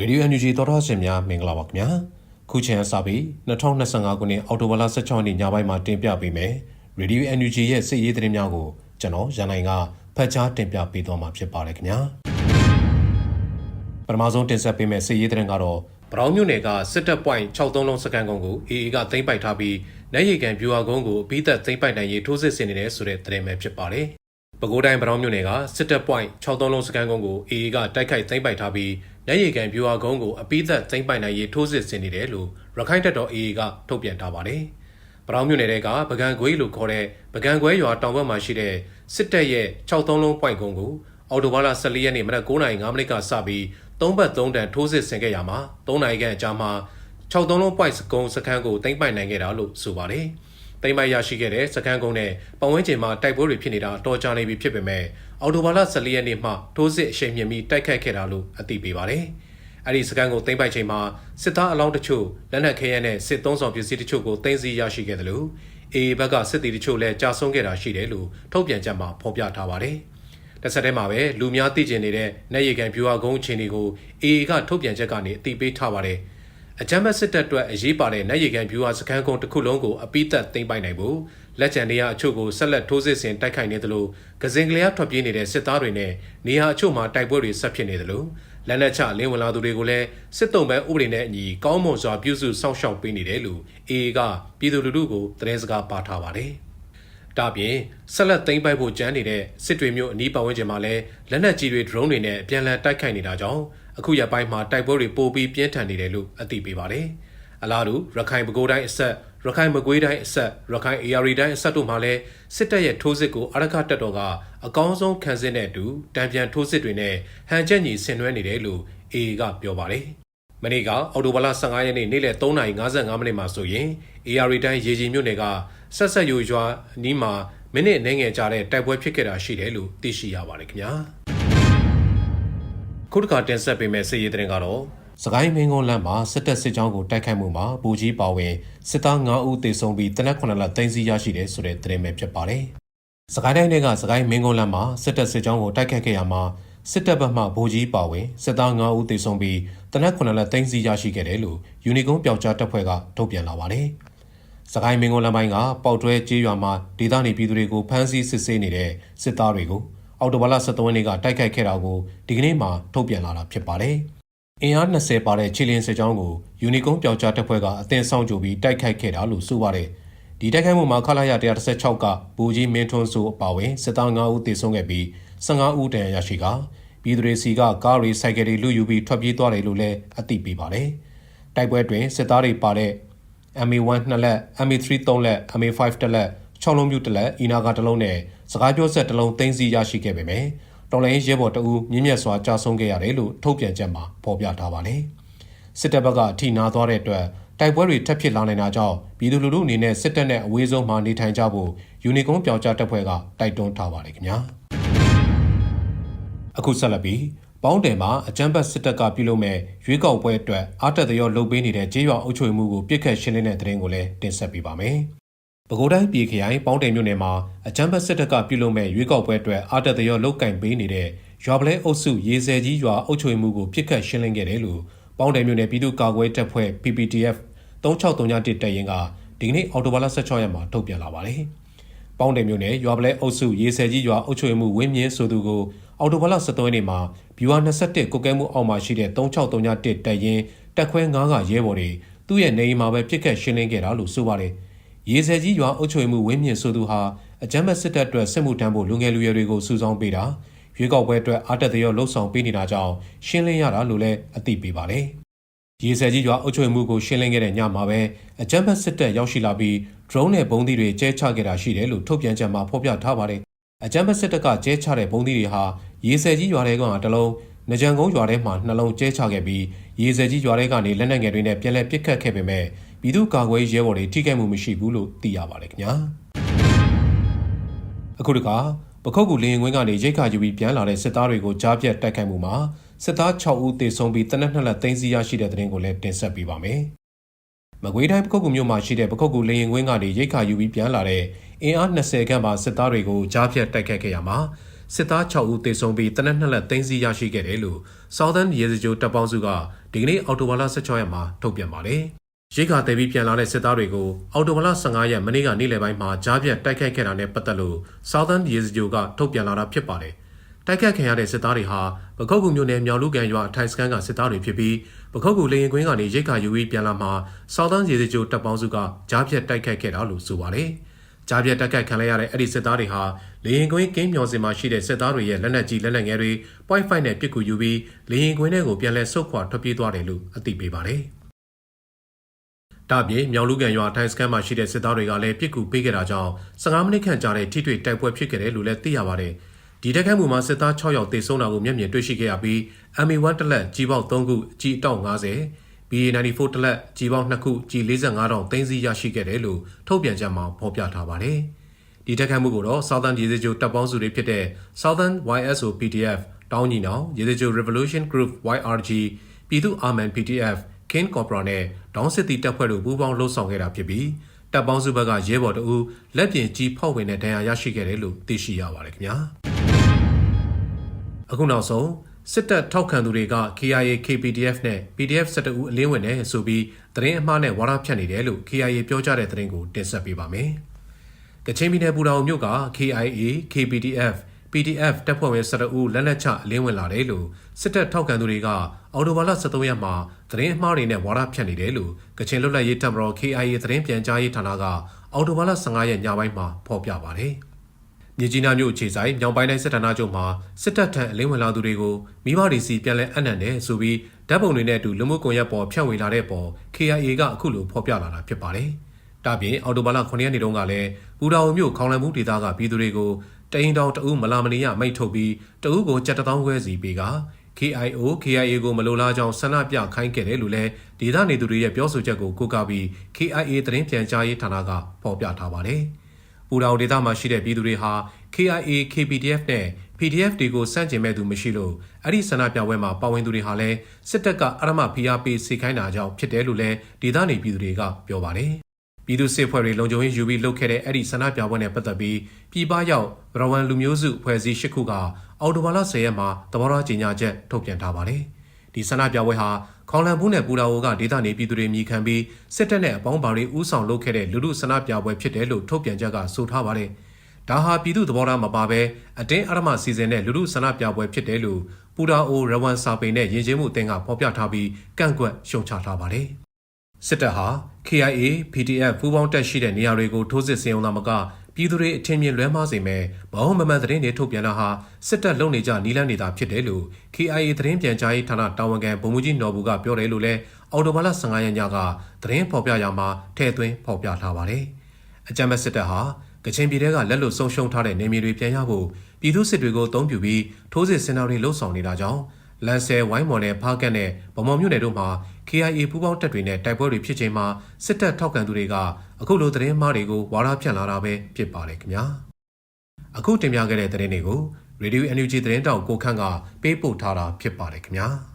ရေဒီယို NUG သောတာရှင်များမင်္ဂလာပါခင်ဗျာခုချိန်အစပြီး2025ခုနှစ်အောက်တိုဘာလ16ရက်နေ့ညပိုင်းမှာတင်ပြပေးမယ်ရေဒီယို NUG ရဲ့စစ်ရေးသတင်းများကိုကျွန်တော်ရန်နိုင်ကဖတ်ကြားတင်ပြပေးသွားမှာဖြစ်ပါတယ်ခင်ဗျာပထမဆုံးတင်ဆက်ပေးမယ့်စစ်ရေးသတင်းကတော့ဗရောင်းမြို့နယ်ကစစ်တပ်ပွိုင်း63လုံးစကန်ကုန်းကို AA ကသိမ်းပိုက်ထားပြီးနိုင်ရီကန်ဗျူဟာကုန်းကိုအပိသက်သိမ်းပိုက်နိုင်ရေးထိုးစစ်ဆင်နေတဲ့ဆိုတဲ့သတင်းပဲဖြစ်ပါတယ်ပဲခူးတိုင်းဗရောင်းမြို့နယ်ကစစ်တပ်ပွိုင်း63လုံးစကန်ကုန်းကို AA ကတိုက်ခိုက်သိမ်းပိုက်ထားပြီး နိုင်ရီကန်ဗျူဟာကုန်းကိုအပိသက်သိမ်းပိုက်နိုင်ရေးထိုးစစ်ဆင်နေတယ်လို့ရခိုင်တပ်တော် AA ကထုတ်ပြန်ထားပါတယ်။ဗရောင်းမြို့နယ်ကပကံခွေးလို့ခေါ်တဲ့ပကံခွဲရွာတောင်ဘက်မှာရှိတဲ့စစ်တပ်ရဲ့63လုံးပွိုင်းကုန်းကိုအော်တိုဘာလ14ရက်နေ့မနက်9:05မိနစ်ကစပြီးသုံးဘက်သုံးတန်ထိုးစစ်ဆင်ခဲ့ရမှာ3နာရီခန့်အကြာမှာ63လုံးပွိုင်းစကုန်းစခန်းကိုသိမ်းပိုက်နိုင်ခဲ့တာလို့ဆိုပါတယ်။ သိမ်းပိုက်ရရှိခဲ့တဲ့စခန်းကုန်းနဲ့ပတ်ဝန်းကျင်မှာတိုက်ပွဲတွေဖြစ်နေတာတော်ကြာနေပြီဖြစ်ပေမဲ့အော်တိုဘာလ14ရက်နေ့မှထိုးစစ်အရှိန်မြင့်ပြီးတိုက်ခတ်ခဲ့တာလို့အသိပေးပါတယ်။အဲ့ဒီစကန်ကိုသိမ်းပိုက်ချိန်မှာစစ်သားအလောင်းတချို့လက်နက်ခဲယမ်းနဲ့စစ်သုံးဆောင်ပစ္စည်းတချို့ကိုသိမ်းဆည်းရရှိခဲ့တယ်လို့အေဘက်ကစစ်တီတချို့လည်းကြာဆုံးခဲ့တာရှိတယ်လို့ထုတ်ပြန်ချက်မှာဖော်ပြထားပါတယ်။တစ်ဆက်တည်းမှာပဲလူများသိကျင်နေတဲ့နိုင်ရီကန်ဗျူဟာကုန်းအခြေအနေကိုအေကထုတ်ပြန်ချက်ကနေအသိပေးထားပါတယ်။ အကြမ်းဖက်စစ်တပ်အတွက်အရေးပါတဲ့နိုင်ရီကန်ဗျူဟာစခန်းကုန်းတစ်ခုလုံးကိုအပိသက်သိမ်းပိုက်နိုင်ဖို့လက်ကျန်နေရာအချို့ကိုဆက်လက်ထိုးစစ်ဆင်တိုက်ခိုက်နေသလိုကစင်ကလျာထွက်ပြေးနေတဲ့စစ်သားတွေနဲ့နေရာအချို့မှာတိုက်ပွဲတွေဆက်ဖြစ်နေသလိုလက်နက်ချလင်းဝင်လာသူတွေကိုလည်းစစ်တုံးပန်းဥပဒေနဲ့အညီကောင်းမွန်စွာပြုစုစောင့်ရှောက်ပေးနေတယ်လို့အေကပြည်သူလူထုကိုသတင်းစကားပါထားပါတယ်။ ဒါပြင်ဆက်လက်သိမ်းပိုက်ဖို့ကြမ်းနေတဲ့စစ်တွေမျိုးအနီးပတ်ဝန်းကျင်မှာလည်းလက်နက်ကြီးတွေ drone တွေနဲ့အပြန်အလှန်တိုက်ခိုက်နေတာကြောင့်အခုရက်ပိုင်းမှာတိုက်ပွဲတွေပိုပြီးပြင်းထန်နေတယ်လို့အသိပေးပါတယ်။အလားတူရခိုင်ပဲခူးတိုင်းအဆက်ရခိုင်မကွေးတိုင်းအဆက်ရခိုင် AR တိုင်းအဆက်တို့မှာလည်းစစ်တပ်ရဲ့ထိုးစစ်ကိုအရကတပ်တော်ကအကောင်းဆုံးခံစစ်နဲ့အတူတံပြန်ထိုးစစ်တွေနဲ့ဟန်ချက်ညီဆင်နွှဲနေတယ်လို့ AA ကပြောပါတယ်။မနေ့ကအော်တိုဘာလ15ရက်နေ့နေ့လယ်3:55မိနစ်မှာဆိုရင် AR တိုင်းရေကြီးမြို့နယ်ကဆက်ဆက်ယူရွာနီးမှာမိနစ်နှဲငယ်ကြာတဲ့တိုက်ပွဲဖြစ်ခဲ့တာရှိတယ်လို့သိရှိရပါတယ်ခင်ဗျာ။ခုတစ်ခါတင်ဆက်ပေးမယ့်စစ်ရေးသတင်းကတော့စကိုင်းမင်းကုန်းလမ်းမှာစစ်တပ်စစ်ကြောင်းကိုတိုက်ခိုက်မှုမှာဘူကြီးပါဝင်စစ်သား9ဦးသေဆုံးပြီးတနက်9လသိမ်းဆီးရရှိတယ်ဆိုတဲ့သတင်းပဲဖြစ်ပါတယ်။စကိုင်းတိုင်းကစကိုင်းမင်းကုန်းလမ်းမှာစစ်တပ်စစ်ကြောင်းကိုတိုက်ခိုက်ခဲ့ရမှာစစ်တပ်ဘက်မှဘူကြီးပါဝင်စစ်သား9ဦးသေဆုံးပြီးတနက်9လသိမ်းဆီးရရှိခဲ့တယ်လို့ယူနီကုန်းပျောက်ကြားတပ်ဖွဲ့ကထုတ်ပြန်လာပါတယ်။ စကိုင်းမင်းကုန်းလမ်းပိုင်းကပေါက်တွဲကျေးရွာမှာဒေသနေပြည်သူတွေကိုဖမ်းဆီးစစ်ဆေးနေတဲ့စစ်သားတွေကိုအော်တိုဘာလ23ရက်နေ့ကတိုက်ခိုက်ခဲ့တာကိုဒီကနေ့မှထုတ်ပြန်လာတာဖြစ်ပါတယ်။အင်အား20ပါတဲ့ခြေလင်းစစ်ကြောင်းကိုယူနီကုန်းပျောက်ကြားတပ်ဖွဲ့ကအသင်းဆောင်ကြပြီးတိုက်ခိုက်ခဲ့တာလို့ဆိုပါတယ်။ဒီတိုက်ခိုက်မှုမှာခလာရ116ကဘူကြီးမင်းထွန်းစုအပါဝင်စစ်သား9ဦးသေဆုံးခဲ့ပြီး15ဦးတန်ရာရရှိကပြည်သူတွေစီကကားရီစိုက်ကယ်တွေလူယူပြီးထွက်ပြေးသွားတယ်လို့လည်းအသိပေးပါတယ်။တိုက်ပွဲတွင်စစ်သားတွေပါတဲ့ MA1 နှစ်လက် MA3 သုံးလက် MA5 တစ်လက်6လုံးပြူတစ်လက်အီနာကတစ်လုံးနဲ့စကားပြောဆက်တစ်လုံးသိမ်းဆည်းရရှိခဲ့ပေမယ့်တော်လိုင်းရဲဘော်တအူးမြင့်မြတ်စွာကြာဆုံးခဲ့ရတယ်လို့ထုတ်ပြန်ချက်မှာဖော်ပြထားပါတယ်။စစ်တပ်ဘက်ကအထိနာသွားတဲ့အတွက်တိုက်ပွဲတွေထပ်ဖြစ်လာနေတာကြောင့်ပြည်သူလူထုအနေနဲ့စစ်တပ်နဲ့အဝေးဆုံးမှာနေထိုင်ကြဖို့ယူနီကုန်းပြောင်ကြားတပ်ဖွဲ့ကတိုက်တွန်းထားပါတယ်ခင်ဗျာ။အခုဆက်လက်ပြီး ပေါင်းတယ်မှာအကြမ်းဖက်စစ်တပ်ကပြုလုပ်မဲ့ရွေးကောက်ပွဲအတွက်အားတက်သရောလှုပ်ပေးနေတဲ့ကြေးရွာအုပ်ချုပ်မှုကိုပြစ်ခတ်ရှင်းလင်းတဲ့သတင်းကိုလည်းတင်ဆက်ပေးပါမယ်။ပဲခူးတိုင်းပြည်ခရိုင်ပေါင်းတယ်မြို့နယ်မှာအကြမ်းဖက်စစ်တပ်ကပြုလုပ်မဲ့ရွေးကောက်ပွဲအတွက်အာတက်တရောလုတ်ကင်ပေးနေတဲ့ရွာပလဲအုပ်စုရေစဲကြီးရွာအုပ်ချုပ်မှုကိုပြစ်ခတ်ရှင်းလင်းခဲ့တယ်လို့ပေါင်းတယ်မြို့နယ်ပြည်သူ့ကာကွယ်တပ်ဖွဲ့ PPTF 3631တပ်ရင်းကဒီကနေ့အော်တိုဘာလ16ရက်မှာထုတ်ပြန်လာပါတယ်။ပေါင်းတယ်မြို့နယ်ရွာပလဲအုပ်စုရေစဲကြီးရွာအုပ်ချုပ်မှုဝင်းမြင့်ဆိုသူကို အော်တိုဘာလ17ရက်နေ့မှာဘီဝါ21ကုကဲမှုအောက်မှာရှိတဲ့3631တပ်ရင်းတက်ခွဲ9ကရဲဘော်တွေသူ့ရဲ့နေအိမ်မှာပဲပြစ်ခတ်ရှင်းလင်းခဲ့တာလို့ဆိုပါတယ်။ရေစဲကြီးရွာအုပ်ချုပ်မှုဝင်းမြင့်ဆိုသူဟာအကြမ်းဖက်စစ်တပ်အတွက်စစ်မှုထမ်းဖို့လူငယ်လူရွယ်တွေကိုစုဆောင်းပေးတာရွေးကောက်ပွဲအတွက်အားတက်သရောလှုပ်ဆောင်ပေးနေတာကြောင့်ရှင်းလင်းရတာလို့လည်းအသိပေးပါတယ်။ရေစဲကြီးရွာအုပ်ချုပ်မှုကိုရှင်းလင်းခဲ့တဲ့ညမှာပဲအကြမ်းဖက်စစ်တပ်ရောက်ရှိလာပြီး drone နဲ့ဘုံသီးတွေကျဲချခဲ့တာရှိတယ်လို့ထုတ်ပြန်ချက်မှာဖော်ပြထားပါတယ်။ အကြမ်းဖက်စစ်တပ်ကကျဲချတဲ့ဘုံသီးတွေဟာရေစဲကြီးရွာထဲကတလုံးနကြံကုန်းရွာထဲမှာနှလုံးကျဲချခဲ့ပြီးရေစဲကြီးရွာထဲကနေလက်နက်ငယ်တွေနဲ့ပြန်လည်ပစ်ခတ်ခဲ့ပေမဲ့ပြည်သူ့ကာကွယ်ရေးရဲဘော်တွေထိခိုက်မှုမရှိဘူးလို့သိရပါတယ်ခင်ဗျာအခုတခါပခုတ်ကူလင်းရင်ကွင်းကနေရိတ်ခါယူပြီးပြန်လာတဲ့စစ်သားတွေကိုကြားပြတ်တိုက်ခိုက်မှုမှာစစ်သား6ဦးသေဆုံးပြီးတနက်နှစ်လက်သိမ်းဆီးရရှိတဲ့တဲ့ရင်ကိုလည်းတင်ဆက်ပေးပါမယ် မကွေးတိုင်းပခုတ်ကူမြို့မှာရှိတဲ့ပခုတ်ကူလင်းရင်ကွင်းကနေရိတ်ခါယူပြီးပြန်လာတဲ့အင်အား20ခန့်ပါစစ်သားတွေကိုကြားပြတ်တိုက်ခိုက်ခဲ့ရမှာစစ်သား6ဦးသေဆုံးပြီးတနက်နှစ်လက်သိမ်းဆီးရရှိခဲ့တယ်လို့ Southern ရေစကြိုတပ်ပေါင်းစုကဒီကနေ့အော်တိုဘာလ16ရက်မှာထုတ်ပြန်ပါတယ်။ရိတ်ခါတဲပြီးပြန်လာတဲ့စစ်သားတွေကိုအော်တိုဘာလ15ရက်မနေ့ကနေ့လယ်ပိုင်းမှာကြားပြတ်တိုက်ခိုက်ခဲ့တာနဲ့ပတ်သက်လို့ Southern ရေစကြိုကထုတ်ပြန်လာတာဖြစ်ပါတယ်။ တိုက်ခတ်ခံရတဲ့စစ်သားတွေဟာပခုတ်ကူမြို့နယ်မြောက်လူကန်ရွာအထိုင်စခန်းကစစ်သားတွေဖြစ်ပြီးပခုတ်ကူလေရင်ကွင်းကနေရိတ်ခါယူပြီးပြန်လာမှာစောက်တန်းရေစကြိုတပ်ပေါင်းစုကကြားဖြတ်တိုက်ခိုက်ခဲ့တာလို့ဆိုပါတယ်။ကြားဖြတ်တိုက်ခိုက်ခံရတဲ့အဲ့ဒီစစ်သားတွေဟာလေရင်ကွင်းကင်းမျောစင်မှာရှိတဲ့စစ်သားတွေရဲ့လက်နက်ကြီးလက်နက်ငယ်တွေ point five နဲ့ပစ်ကူယူပြီးလေရင်ကွင်းထဲကိုပြန်လဲဆုတ်ခွာထွက်ပြေးသွားတယ်လို့အသိပေးပါတယ်။ဒါပြင်မြောင်လူကန်ရွာထိုင်စကန်မှာရှိတဲ့စစ်သားတွေကလည်းပြစ်ကူပေးခဲ့တာကြောင့်15မိနစ်ခန့်ကြာတဲ့ထိတွေ့တိုက်ပွဲဖြစ်ခဲ့တယ်လို့လည်းသိရပါတယ်။ ဒီတက်ခတ်မှုမှာစစ်သား6ယောက်သေဆုံးတာကိုမျက်မြင်တွေ့ရှိခဲ့ရပြီး MA1 တလက်ကြီးပေါက်3ခုကြီးတောက်50 BA94 တလက်ကြီးပေါက်2ခုကြီး45တောင်သိန်းစီရရှိခဲ့တယ်လို့ထုတ်ပြန်ချက်မှာဖော်ပြထားပါတယ်။ဒီတက်ခတ်မှုကိုတော့ Southern ရေစကြိုတပ်ပေါင်းစုတွေဖြစ်တဲ့ Southern YSO PDF တောင်းညီနောင်ရေစကြို Revolution Group YRG ပြည်သူ့ Armen PDF King Cobra နဲ့ဒေါင်းစစ်တီတပ်ဖွဲ့တို့ပူးပေါင်းလှုပ်ဆောင်ခဲ့တာဖြစ်ပြီးတပ်ပေါင်းစုဘက်ကရဲဘော်တို့လက်ပြင်ကြီးဖောက်ဝင်တဲ့ဒဏ်ရာရရှိခဲ့တယ်လို့သိရှိရပါတယ်ခင်ဗျာ။ အခုနောက်ဆုံးစစ်တပ်ထောက်ခံသူတွေက KIA KPDF နဲ့ PDF 12ဦးအလင်းဝင်တယ်ဆိုပြီးသတင်းအမှားနဲ့ဝါဒဖြန့်နေတယ်လို့ KIA ပြောကြားတဲ့သတင်းကိုတင်ဆက်ပေးပါမယ်။ကချင်ပြည်နယ်ပူတောင်မြို့က KIA KPDF PDF တပ်ဖွဲ့ဝင်12ဦးလက်လက်ချအလင်းဝင်လာတယ်လို့စစ်တပ်ထောက်ခံသူတွေကအော်တိုဘာလ23ရက်မှာသတင်းအမှားတွေနဲ့ဝါဒဖြန့်နေတယ်လို့ကချင်လွတ်လပ်ရေးတပ်မတော် KIA သတင်းပြန်ကြားရေးဌာနကအော်တိုဘာလ15ရက်ညပိုင်းမှာဖော်ပြပါတယ်။ မြကြီးနားမြို့အခြေဆိုင်မြောင်ပိုင်းတိုင်းစစ်ဌာနချုပ်မှာစစ်တပ်ထံအလင်းဝင်လာသူတွေကိုမိဘတွေစီပြန်လဲအနံ့တယ်ဆိုပြီးဓာတ်ပုံတွေနဲ့အတူလူမှုကွန်ရက်ပေါ်ဖြန့်ဝေလာတဲ့ပေါ် KIA ကအခုလိုဖော်ပြလာတာဖြစ်ပါတယ်။ဒါပြင်အော်တိုဘာလ9ရက်နေ့တုန်းကလည်းပူတာဝမြို့ခေါင်လန်မှုဒေသကပြည်သူတွေကိုတရင်တောင်တအူးမလာမနေရမိတ်ထုတ်ပြီးတအူးကိုကြက်တောင်းခွဲစီပေးက KIO KIA ကိုမလိုလားကြောင်းဆန္ဒပြခိုင်းခဲ့တယ်လို့လည်းဒေသနေသူတွေရဲ့ပြောဆိုချက်ကိုကိုးကားပြီး KIA သတင်းပြန်ကြားရေးဌာနကဖော်ပြထားပါတယ်။ ပူတောင်ဒေသမှာရှိတဲ့ပြည်သူတွေဟာ KIA KPDF နဲ့ PDF တွေကိုစန့်ကျင်မဲ့သူမရှိလို့အဲ့ဒီဆန္ဒပြပွဲမှာပါဝင်သူတွေဟာလည်းစစ်တပ်ကအရမဖိအားပေးစိတ်ခိုင်းတာကြောင့်ဖြစ်တယ်လို့လည်းဒေသနေပြည်သူတွေကပြောပါတယ်။ပြည်သူစစ်ဖွဲ့တွေလုံခြုံရေးယူပြီးလုပ်ခဲ့တဲ့အဲ့ဒီဆန္ဒပြပွဲနဲ့ပတ်သက်ပြီးပြည်ပရောက်ဗရဝမ်လူမျိုးစုဖွဲ့စည်း၈ခုကအော်တိုဘာလ10ရက်မှာသဘောထားကြေညာချက်ထုတ်ပြန်ထားပါတယ်။ ဒီဆန္ဒပြပွဲဟာခေါလန်ဘူးနဲ့ပူလာဝိုကဒေသနေပြည်သူတွေမြည်ခံပြီးစစ်တပ်နဲ့အပေါင်းပါတွေဥဆောင်လုပ်ခဲ့တဲ့လူလူဆန္ဒပြပွဲဖြစ်တယ်လို့ထုတ်ပြန်ချက်ကဆိုထားပါတယ်။ဒါဟာပြည်သူသဘောထားမပါဘဲအတင်းအဓမ္မစီစဉ်တဲ့လူလူဆန္ဒပြပွဲဖြစ်တယ်လို့ပူလာအိုရဝန်စာပိန်နဲ့ယဉ်ကျေးမှုအသင်းကဖော်ပြထားပြီးကန့်ကွက်ရှုံချထားပါတယ်။စစ်တပ်ဟာ KIA, PDF ပူးပေါင်းတက်ရှိတဲ့နေရာတွေကိုထိုးစစ်ဆင်အောင်သာမက ပြည်သူတွေအထင်မြင်လွဲမှားစေမဲ့မဟုတ်မမှန်သတင်းတွေထုတ်ပြန်တာဟာစစ်တပ်လုံနေကြနီးလန်းနေတာဖြစ်တယ်လို့ KIA သတင်းပြန်ကြားရေးဌာနတာဝန်ခံဗိုလ်မှူးကြီးနော်ဘူးကပြောတယ်လို့လည်းအော်တိုဘာလ15ရက်ညကသတင်းဖော်ပြရမှာထည့်သွင်းဖော်ပြထားပါတယ်။အကြမ်းဖက်စစ်တပ်ဟာကချင်ပြည်နယ်ကလက်လွတ်ဆုံးရှုံးထားတဲ့နေမြေတွေပြန်ရဖို့ပြည်သူစစ်တွေကိုအုံပြုပြီးထိုးစစ်ဆင်တာတွေလှုပ်ဆောင်နေတာကြောင့် လန်ဆယ်ဝိုင်းမော်နဲ့ဖားကတ်နဲ့ဗမော်မြို့နယ်တို့မှာ KIA ပူးပေါင်းတပ်တွေနဲ့တိုက်ပွဲတွေဖြစ်ချိန်မှာစစ်တပ်ထောက်ခံသူတွေကအခုလိုသတင်းမှားတွေကိုဝါဒဖြန့်လာတာပဲဖြစ်ပါတယ်ခင်ဗျာအခုတင်ပြခဲ့တဲ့သတင်းတွေကို Radio NUG သတင်းတောက်ကိုခန့်ကပေးပို့ထားတာဖြစ်ပါတယ်ခင်ဗျာ